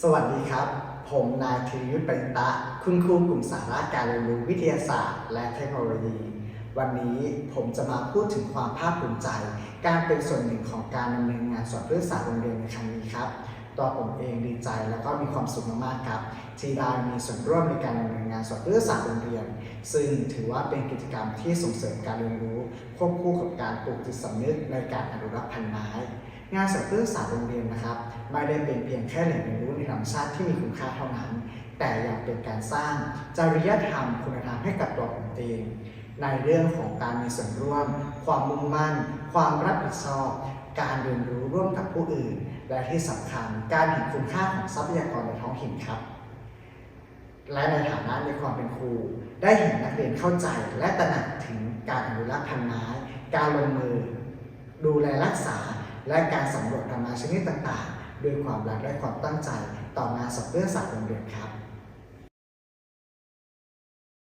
สวัสดีครับ ผมนายธีรยุทธ์ปริตะ คุณครูกลุ่มสาระการเรียนรู้วิทยาศาสตร์ และเทคโนโลยี วันนี้ผมจะมาพูดถึงความภาคภูมิใจ การเป็นส่วนหนึ่งของการดำเนินงานสอนเพื่อศาสตร์โรงเรียนในครั้งนี้ครับ ตัวผมเองดีใจแล้วก็มีความสุขมากๆครับ ที่ได้มีส่วนร่วมในการดำเนินงาน สอนเพื่อศาสตร์โรงเรียน ซึ่งถือว่าเป็นกิจกรรมที่ส่งเสริมการเรียนรู้ ควบคู่กับการปลูกจิตสำนึกในการอนุรักษ์พันธุ์ไม้ งานสอนเพื่อศาสตร์โรงเรียนนะครับ ไม่ได้เป็นเพียงแค่แหล่งเรียนรู้ในธรรมชาติที่มีคุณค่าเท่านั้น แต่ยังเป็นการสร้างจริยธรรมคุณธรรมให้กับตัวผมเองในเรื่องของการมีส่วนร่วม ความมุ่งมั่น ความรับผิดชอบ การเรียนรู้ร่วมกับผู้อื่น และที่สำคัญการเห็นคุณค่าของทรัพยากรในท้องถิ่นครับ และในฐานะในความเป็นครู ได้เห็นนักเรียนเข้าใจและตระหนักถึงการอนุรักษ์พันธุ์ไม้ การลงมือ ดูแลรักษา และการสำรวจธรรมชนิดต่างๆ ด้วยความรักและความตั้งใจต่องานสับเพื่อสัตว์โรงเรียนครับ